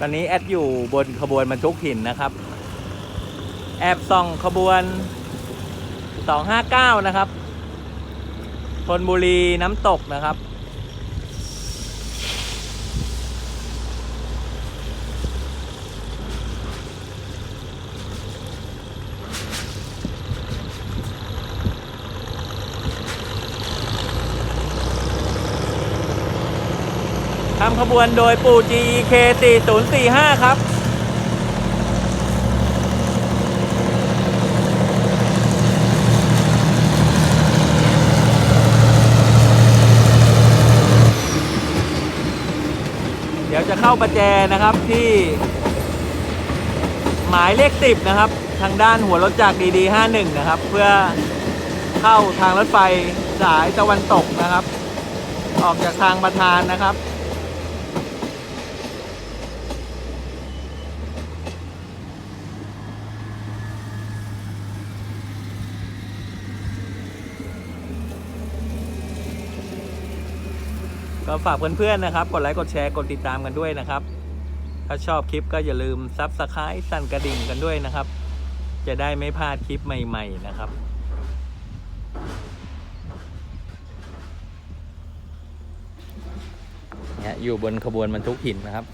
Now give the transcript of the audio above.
ตอนนี้แอดอยู่บนขบวนบรรทุกหินนะครับ แอบส่องขบวน 259 นะครับธนบุรีน้ำตกนะครับ ทำขบวนโดยปู่ GEK 4045 ครับ เดี๋ยวจะเข้าประแจนะครับที่ หมายเลขสิบนะครับ ทางด้านหัวรถจักรดีดี51 นะครับ เพื่อเข้าทางรถไฟสายตะวันตกนะครับ ออกจากทางประธานนะครับ ก็ฝากเพื่อนๆนะครับ กดไลค์กดแชร์กดติดตามกันด้วยนะครับ ถ้าชอบคลิปก็อย่าลืมซับสไครต์สั่นกระดิ่งกันด้วยนะครับ จะได้ไม่พลาดคลิปใหม่ๆนะครับเนี่ยอยู่บนขบวนบรรทุกหินนะครับ